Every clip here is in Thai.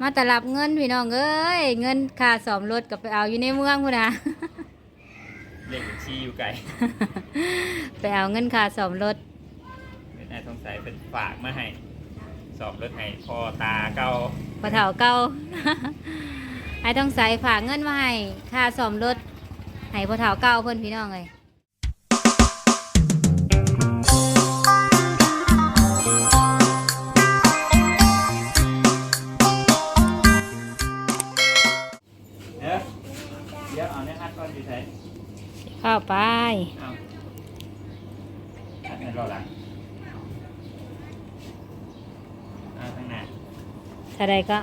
มาแต่รับเงินพี่น้องเอ้ยเงินค่าสอมรถกับไปเอาอยู่ในเมืองพุ่นนะ เลขบัญชีอยู่ไกลไปเอาเงินค่าสอมรถเป็นนายทองใสเป็นฝากมาให้ สอบรถให้พอตาเก้าพอเฒ่าเก่า ไอ้ต้องใส่ฝากเงินมาให้ค่าสอมรถให้พอเฒ่าเก่าเพิ่นพี่น้องเลย เข้าไปเอาฮัดในรอหลังเอาข้างหน้าถ้าใดก็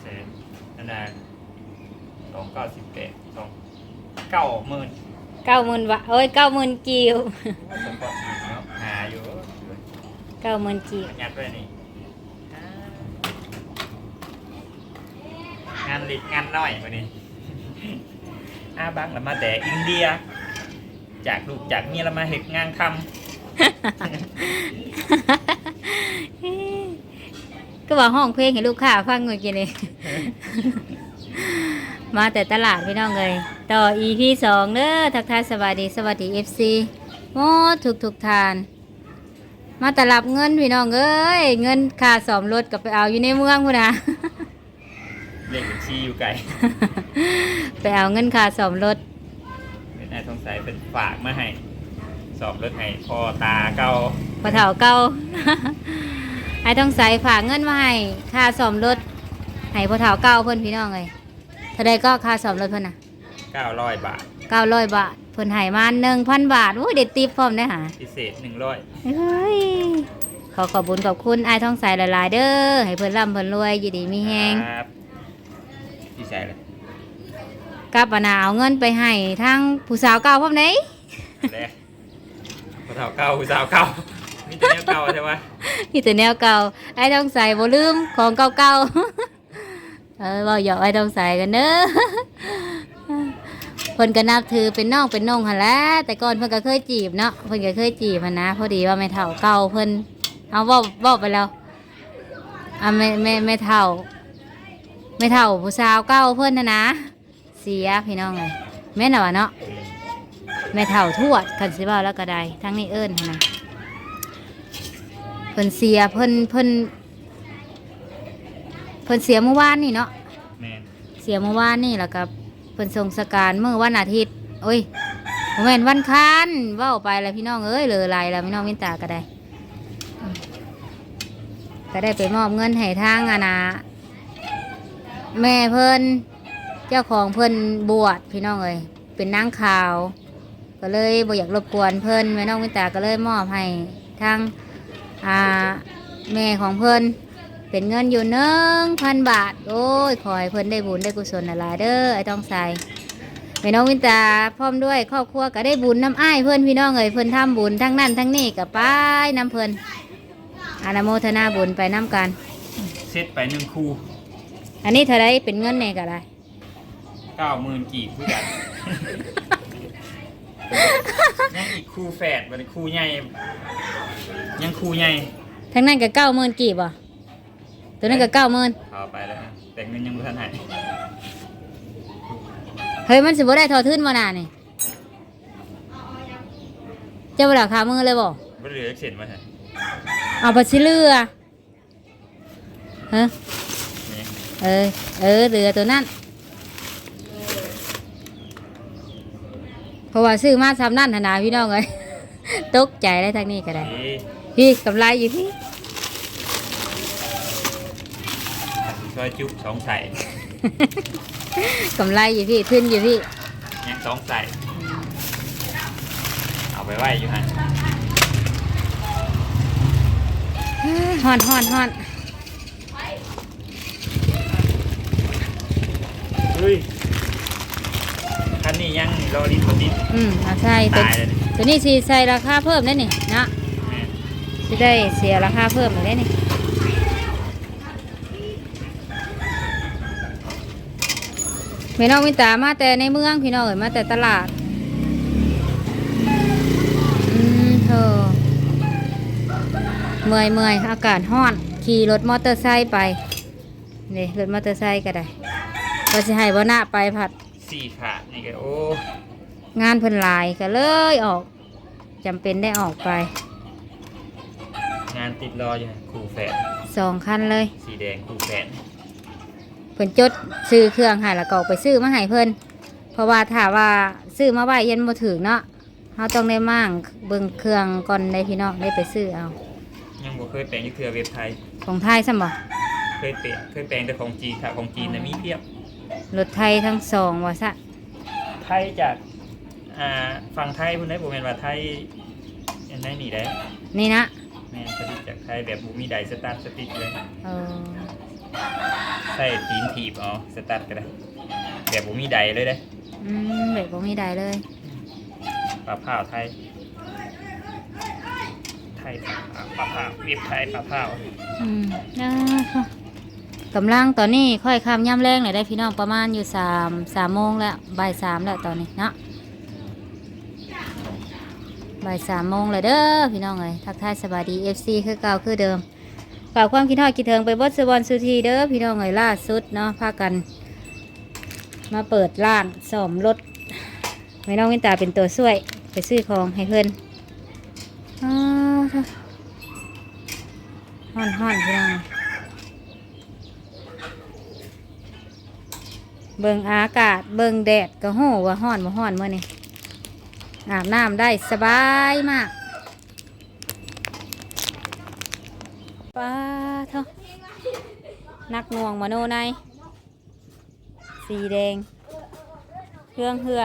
เสร็จอันนั้นสองเก้าสิบแปดสองเก้าหมื่นเก้าหมื่นวะเอ้ยเก้าหมื่นกิวสปอร์ตอีกเนาะหาอยู่เก้าหมื่นกิวยัดไว้นี่อ่างานเล็กงานน้อยวันนี้ อาบังเรามาแต่อินเดีย จากลูกจากเมียเรามาเห็ดงานทำก็ว่าห้องเพลงให้ลูกค้าฟังเมื่อกี้นี่มาแต่ตลาดพี่น้องเลยต่อ EP สองเด้อทักทายสวัสดีสวัสดี FC โมดทุกทุกทาน มาแต่รับเงินพี่น้องเอ้ยเงินค่าสอมรถกับไปเอาอยู่ในเมืองพุ่นะ เลขบัญชีอยู่ไกลไปเอาเงินค่าสอมรถเป็นนายทองใสเป็นฝากมาให้สอบรถให้พอตาเก้าพอเฒ่าเก่าไอ้ต้องใส่ฝากเงินมาให้ค่าสอมรถให้พอเฒ่าเก่าเพิ่นพี่น้องเลยเท่าใดก็ค่าสอมรถเพิ่นน่ะเก้าร้อยบาทเก้าร้อยบาทเพิ่นให้มาหนึ่งพันบาทโอ้ยเด็ดติปพร้อมได้อหาพิเศษหนึ่งร้อยเฮ้ยขอขอบคุญขอบคุณไอ้ายท้องใสหลายๆเด้อให้เพิ่นร่ำเพิ่นรวยอยู่ดีมีแฮงครับ พี่ใส่เลยกับปนาเอาเงินไปให้ทั้งผู้สาวเก่าพร้อมไหนเลยพอเท่าเก้าสาวเก้ามีแต่เนี้ยเก้าใช่ไหมมีแต่แนวเก่าไอ้ายท้องใสบ่ลืมของเก่าๆเออเว้าหยอกไอ้ายท้องใสกันเด้อเพิ่นก็นับถือเป็นน้องเป็นน้องหั่นแหละแต่ก่อนเพิ่นก็เคยจีบเนาะเพิ่นก็เคยจีบหั่นนะพอดีว่าแม่เฒ่าเก่าเพิ่นเอาเว้าเว้าไปแล้วอะแม่แม่แม่เฒ่า แม่เฒ่าผู้สาวเก่าเพิ่นน่ะนะเสียพี่น้องเลยแม่นน่ะวะเนาะแม่เฒ่าทวดคันสิเว้าแล้วก็ได้ทั้งนี้เอิ้นหั่นนะเพิ่นเสียเพิ่นเพิ่นเพิ่นเสียเมื่อวานนี่เนาะแมนเสียเมื่อวานนี่แล้วก็เพิ่นส่งสการเมื่อวันอาทิตย์โอ้ยบ่แม่นวันค้านเว้าไปแล้วพี่น้องเอ้ยเลยลายแล้วพี่น้องมินตาก็ได้อืมก็ได้ไปมอบเงินให้ทางอานา แม่เพิ่นเจ้าของเพิ่นบวชพี่น้องเอ้ยเป็นนางข่าว ก็เลยบ่อยากรบกวนเพิ่นแม่น้องมินตาก็เลยมอบให้ทางอ่าแม่ของเพิ่นเป็นเงินอยู่หนึ่งพันบาท โอ้ยขอให้เพิ่นได้บุญได้กุศลหลายเด้อไอ้ต้องใส่แม่น้องวินตาพร้อมด้วยครอบครัวก็ได้บุญน้ำอ้ายเพื่อนพี่น้องเอ้ยเพิ่นทำบุญทั้งนั้นทั้งนี้กับป้ายน้ำเพิ่นอานุโมทนาบุญไปน้ำกันเซตไปหนึ่งคู่ อันนี้เท่าไรเป็นเงินเนี่ยก็ได้เก้าหมื่นกี่ผู้กันยังอีกคู่แฝดวันคู่ใหญ่ยังคู่ใหญ่ทั้งนั้นก็เก้าหมื่นกีบอะตัวนั้นก็เก้าหมื่นเอาไปแล้วนะแต่เงินยังไม่ทันหายเฮ้ยมันสิบ่ได้ทอทื่นมานานี่เจ้าบ่ได้ขามือเลยบ่ไม่เหลือเขียนมาฮะเอาไปสิเรือฮะนี่ เออ เออเรือตัวนั้น เพราะว่าซื้อมาซ้ำนั่นธนาพี่น้องเลยตกใจได้ทางนี้ก็ได้นี่พี่กำไรอยู่พี่ช่วยจุ๊บสองใส่กำไรอยู่พี่ขึ้นอยู่พี่ยังสองใส่เอาไปไว้อยู่ฮะฮอนฮอนฮอน เฮ้ยคันนี้ยังรอลิ้นบนดินอืมเอาใส่ตัวตายเลยนี่ตัวนี้สีใส่ราคาเพิ่มได้นี่เนาะแม่จะได้เสียราคาเพิ่มอีกได้นี่พี่น้องวินตามาแต่ในเมืองพี่น้องเอ๋ยมาแต่ตลาด อืมเธอเมื่อยเมื่อยอากาศห้อน ขี่รถมอเตอร์ไซค์ไปนี่รถมอเตอร์ไซค์ก็ได้ ก็สิให้บ่หน้าไปผัดสี่ขานี่ก็โอ้งานเพิ่นหลายก็เลยออกจำเป็นได้ออกไปงานติดรออยู่นะครูแฝดสองคันเลย สีแดงครูแฝดเพิ่นจดซื้อเครื่องให้แล้วก็ออกไปซื้อมาให้เพิ่นเพราะว่าถ้าว่าซื้อมาไว้ยันบ่ถึงเนาะเฮาต้องได้มั่งเบิ่งเครื่องก่อนได้พี่น้องได้ไปซื้อเอา ยังบ่เคยแปลงยี่เครือเว็บไทยของไทยซ้ำบ่เคยเปลี่ยนเคยแปลงแต่ของจีนค่ะของจีนนะมีเพียบ รถไทยทั้งสองว่าซะไทยจากอ่าฝั่งไทยพุ่นได้บ่แม่นว่าไทยอันไหนนี่ได้นี่นะแม่นผลิตจากไทยแบบบ่มีใดสตาร์ทสติ๊กเลยเออใส่ตีนถีบเอาสตาร์ทก็ได้แบบบ่มีใดเลยเด้อืมแบบบ่มีใดเลยปลาเผาวไทย ไทยปลาเผาวเว็บไทยปลาเผาวอืมอ่าค่ะ กำลังตอนนี้ค่อยข้ามย่ำแรงเลยได้พี่น้องประมาณอยู่สามสามโมงแล้วบ่ายสามแล้วตอนนี้เนาะบ่ายสามโมงเลยเด้อพี่น้องเอ้ยทักทายสวัสดีเอฟซีคือเก่าคือเดิมฝากความคิดฮอดคิดถึงไปบดสบอนสุธีเด้อพี่น้องเอ้ยล่าสุดเนาะพากัน มาเปิดร้านซ่อมรถไม่น้องวินตาเป็นตัวช่วย ไปซื้อของให้เพื่อนอ้าวค่ะฮ้อนฮ้อนพี่น้อง เบิ่งอากาศเบิ่งแดดก็โหว่าฮ้อนบ่ฮ้อนเมื่อนี้อาบน้ำได้สบายมากป้าเท่านักหน่วงมโนในสีแดงเครื่องเหือ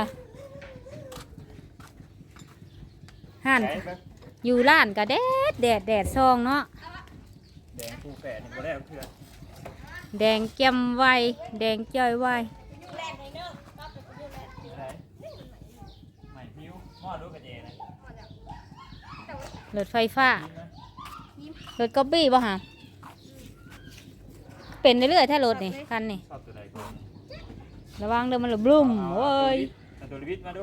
ห่านใช่ปะอยู่ร้านก็แดดแดดแดดซองเนาะแดงครูแฝดนี่บ่ได้เอาเพื่อนแดงแจ่มไวแดงจ้อยไว ใช่ให ม่พิ้วมอดรู้กันเองนะรถไฟฟ้ารถกอบบี้บ่ฮะเป็นเรื่อยๆถ้ารถนี่คันนี่ชอบตัวไหนก่อนระวังเดินมันระบลุ่มโว้ยเอาตัวลิวิทมาดู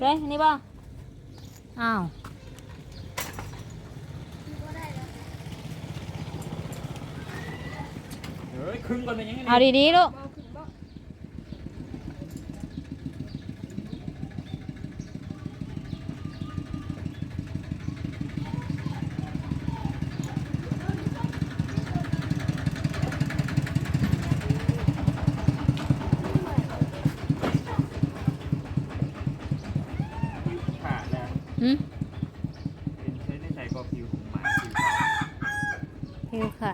เฮ้ยนี่บ่อ้าวเฮ้ยครึ่งก่อนเป็นยังไงเอาดีๆลูก ขาดแล้ว หึ เป็นใช้ได้ใส่กอผิวของหมาผิวขาว คิวค่ะ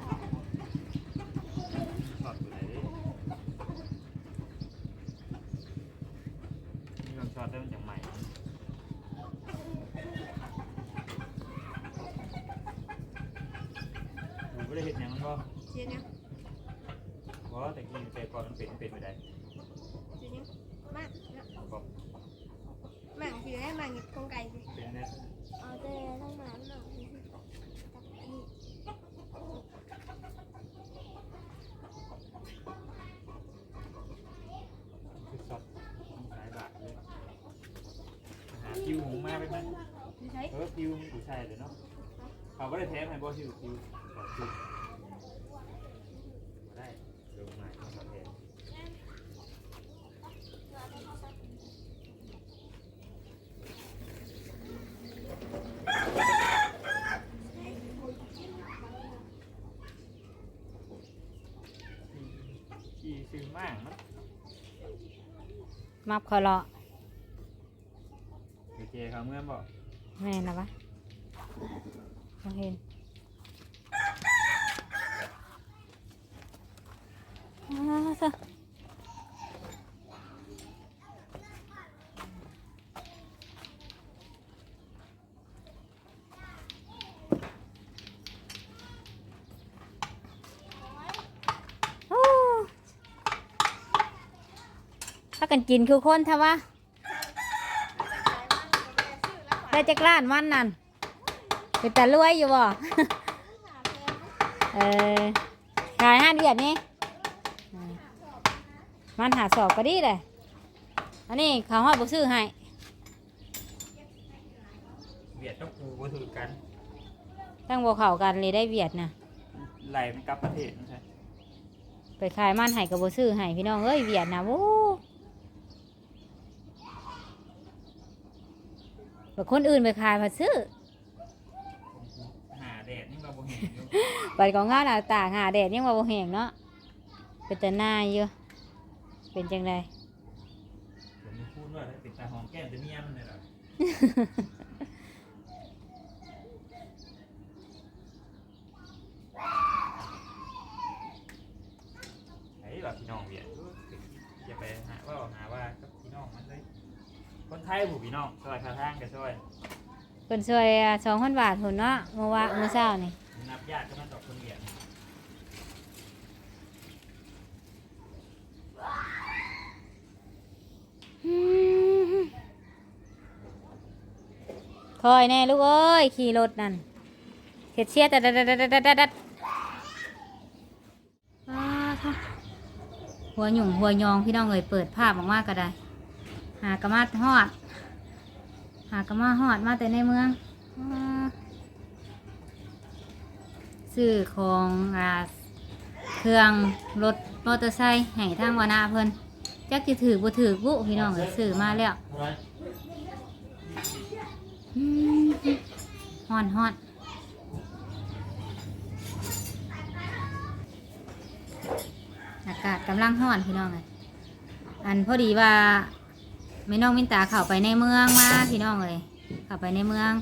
ชอบตัวไหนดินี่ลองช็อตได้มันอย่างใหม่ผม ไม่ได้เห็นอย่างนั้นก็เสียเนี่ยเพราะแต่กินแต่ก่อนมันเป็นเป็นไปได้เสียเนี่ยมากเนาะบอกมากคือให้มากหยิบโครงไก่สิเป็นแน่เอาแต่ต้องมาหน่อยสิกับอันนี้คือช็อตสายบาทเลยหาคิวหงมาไปไหมไม่ใช่เออคิวผู้ชายเลยเนาะเขาก็ได้แท้ให้บอสคิวคิวขอคิวบ่ได้เดี๋ยวมาขอแทน ขี่ซื้อมากมั้ง มับคอเลาะโอเคครับเมื่อบอก แม่นะวะบ่เห็นอ้าวซะโอ้ถ้า กันกินคือคนทวะได้จักล้านวันนั่นเป็นแต่รวยอยู่บ่เออขายห้าเดือนนี่เออมันหาสอบก็ดีเลยอันนี้เขาห้อยบุซื้อให้เวียดต้องกูก็ถือกัน ตั้งโบเข่ากันเลยได้เวียดนะไหลมันกลับประเทศไม่ใช่ไปขายมันให้กับโบซื้อให้พี่น้องเอ้ยเวียดนะโว้แบบคนอื่นไปขายมาซื้อ หาแดดนี่มาบ่เห็นอยู่ไปของงานหน้าตางหาแดดยังว่าบ่แห้งเนาะเป็นแต่หน้าอยู่เป็นจังได ผมมีพูดว่าติดตาหอมแก้มจะเมียมันเลยเหรอไอ้แบบพี่น้องเวียดอย่าไปหาว่าหาว่ากับพี่น้องมันเลย คนไทยผู้พี่น้องซอยคาทางกับซอยเพิ่นช่วยสองพันบาทหุ่นเนาะเมื่อวานเมื่อเช้านี่นับญาติก็มันดอกคนเวียดคอยแน่ลูกเอ้ยขี่รถนั่นเฮ็ดเชียแต่ดัดดัดดัดดัดดัดดัดอ้าค่ะหัวหยุ่งหัวยองพี่น้องเอ้ยเปิดภาพออกมาก็ได้ หากระมาฮอด หากระมาฮอดมาแต่ในเมืองซื้อของอ่าเครื่องรถมอเตอร์ไซค์ให้ทางวานาเพิ่นจักจะถือบ่ถือบุพี่น้องเอ้ยซื้อมาแล้วอืมฮ้อนฮอนอากาศกำลังฮอนพี่น้องเลยอันพอดีว่า ไม่น้องมินตาเข้าไปในเมืองมาพี่น้องเลยเข้าไปในเมือง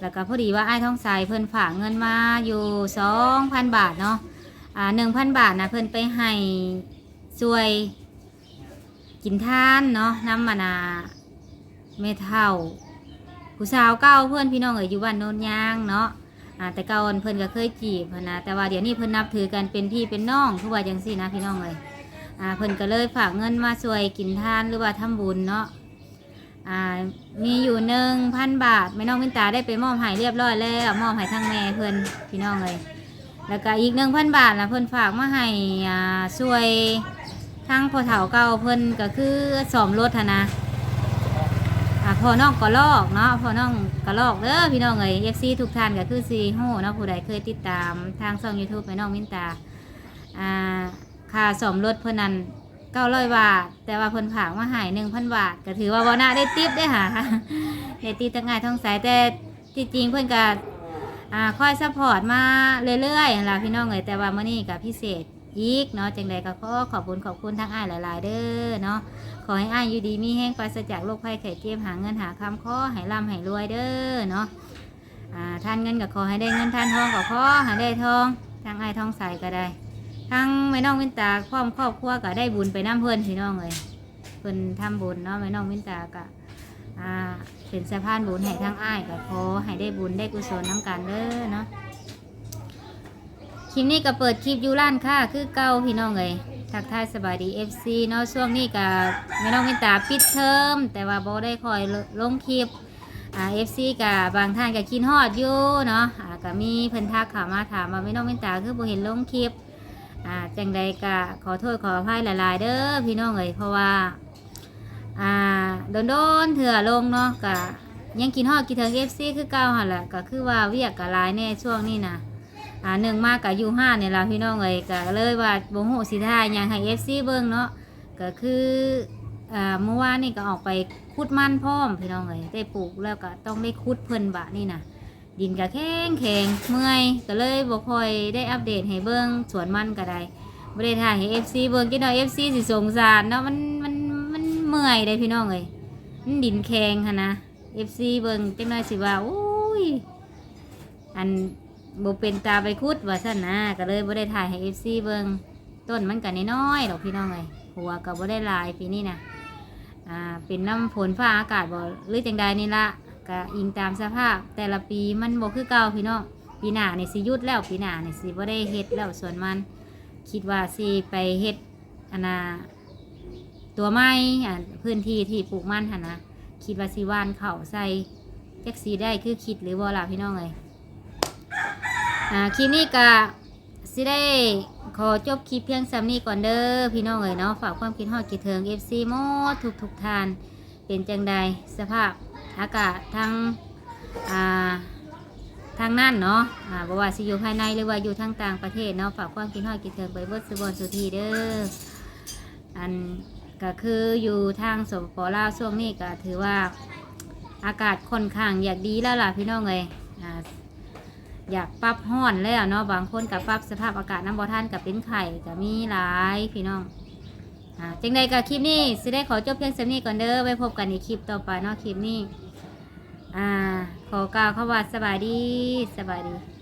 แล้วก็พอดีว่าไอ้ท้องใสเพิ่นฝากเงินมาอยู่สองพันบาทเนาะอ่าหนึ่งพันบาทนะเพิ่นไปให้ช่วยกินทานเนาะน้ำมันนาเมเท่าผู้สาวเก่าเพื่อนพี่น้องเอ๋ยอยู่บ้านโนนยางเนาะอ่าแต่เก่าเพิ่นก็เคยจีบนะแต่ว่าเดี๋ยวนี้เพิ่นนับถือกันเป็นพี่เป็นน้องคือว่าจังซี่นะพี่น้องเอ๋ยอ่าเพิ่นก็เลยฝากเงินมาช่วยกินทานหรือว่าทำบุญเนาะ อ่ามีอยู่หนึ่งพันบาทแม่น้องวินตาได้ไปมอบให้เรียบร้อยแล้วมอบให้ทั้งแม่เพิ่นพี่น้องเอ๋ยแล้วก็อีกหนึ่งพันบาทนะเพิ่นฝากมาให้อ่าช่วยทั้งพ่อเฒ่าเก่าเพิ่นก็คือสอมรถนะอ่าพ่อน้องกระลอกเนาะพ่อน้องกระลอกเด้อพี่น้องเอ้ยเอฟซีทุกท่านก็คือซีโฮเนาะผู้ใดเคยติดตามทางช่องยูทูบไปน้องมินตาอ่าค่าสอมรถเพิ่นนั้น เก้าร้อยบาท แต่ว่าเพิ่นผากมาหายหนึ่งพันบาท ก็ถือว่าบ่น่าได้ติปได้หาได้ติปตั้งง่ายท้องสายแต่ที่จริงเพิ่นก็อ่าคอยซัพพอร์ตมาเรื่อยๆล่ะพี่น้องเอยแต่ว่ามื้อนี้ก็พิเศษอีกเนาะจังใดก็ขอขอบคุณขอบคุณทั้งอ้ายหลาย ๆ เด้อเนาะขอให้อ้ายอยู่ดีมีแห้งปราศจากโรคภัยไข้เจ็บหาเงินหาคำขอให้ร่ำให้รวยเด้อเนาะอ่าท่านเงินก็ขอให้ได้เงินท่านทองก็ขอให้ได้ทองทางอ้ายทองใสก็ได้ ทั้งแม่น้องวินตาพร้อมครอบครัวก็ได้บุญไปน้ำเพื่อนพี่น้องเลยเพิ่นทำบุญเนาะแม่น้องวินตาก็อ่าเป็นสะพานบุญให้ทั้งอ้ายก็ขอให้ได้บุญได้กุศลน้ำกันเด้อเนาะคลิปนี้ก็เปิดคลิปยูร้านค่ะคือเก่าพี่น้องเลยทักทายสบายดี FC เนาะช่วงนี้กับไม่น้องมินตาปิดเทอมแต่ว่าโบได้คอยลงคลิปอ่า FC กับบางท่านกับคินฮอดอยู่เนาะอ่าก็มีเพิ่นทักข้าวมาถามว่าไม่น้องมินตาคือบ่เห็นลงคลิป อ่าจังใดก็ขอโทษขออภัยหลายๆ เด้อพี่น้องเอ้ยเพราะว่า อ่าโดนๆเถื่อลงเนาะก็ยังคินฮอดคิดถึง FC คือเก่าหั่นแหละก็คือว่าเวียกก็หลายแน่ช่วงนี้นะอ่าหนึ่งมากกับยูห้าเนี่ยเราพี่น้องเลยก็เลยว่าโบโหสีทายย่างให้เอฟซีเบิ้งเนาะก็คืออ่าเมื่อวานนี่ก็ออกไปคุดมันพร้อมพี่น้องเลยได้ปลูกแล้วก็ต้องได้คุดเพิ่นบะนี่นะ ดินก็แข็งแข็งเมื่อยก็เลยบ่ค่อยได้อัปเดตให้เบิ้งสวนมันก็ได้บ่ได้ถ่ายให้เอฟซีเบิ้งกินน่อยเอฟซีสิสงสารเนาะมันมันมันเมื่อยได้พี่น้องเลยมันดินแข็งค่ะนะเอฟซีเบิ้งจังน่อยสิว่าอุ้ยอันบ่เป็นตาไปคุดว่าซั่นนะก็เลยบ่ได้ถ่ายให้ FC เบิ่งต้นมันก็น้อยๆดอกพี่น้องเอ้ยหัวก็บ่ได้หลายปีนี้นะอ่าเป็นน้ำฝนฟ้าอากาศบ่หรือจังใดนี่ละ ก็อิงตามสภาพ แต่ละปีมันบ่คือเก่าพี่น้องปีหน้านี่สิหยุดแล้วปีหน้านี่สิบ่ได้เฮ็ดแล้วส่วนมัน คิดว่าสิไปเฮ็ดอันน่ะตัวไม้อ่าพื้นที่ที่ปลูกมันหั่นนะคิดว่าสิว่านเข้าใส่จักสิได้คือคิดหรือบ่ล่ะพี่น้องเอ้ยอ่าคลิปนี้ก็สิได้ขอจบคลิปเพียงสำนี้ก่อนเด้อพี่น้องเอ๋ยเนาะฝากความคิดฮอดคิดถึง FC หมดทุกทุกทาน เป็นจังใดสภาพ อากาศทั้งอ่าทางนั่นเนาะอ่าบ่ว่าสิอยู่ภายในหรือว่าอยู่ทางต่างประเทศเนาะฝากความคิดฮอดคิดถึงไปเบิดสุบอนสุธีเด้ออันก็คืออยู่ทางสปปลาวช่วงนี้ก็ถือว่าอากาศค่อนข้างอยากดีแล้วล่ะพี่น้องเอ้ยอ่าอยากปรับห้อนแล้วเนาะบางคนกับปรับสภาพอากาศน้ำบ่ท่านกับเป็นไข่ก็มีหลายพี่น้องอ่าจังใดก็คลิปนี้สิได้ขอจบเพียงสำนี้ก่อนเด้อไว้พบกันในคลิปต่อไปเนาะคลิปนี้ อ่า ขอกล่าวคำว่าสบายดีสบายดี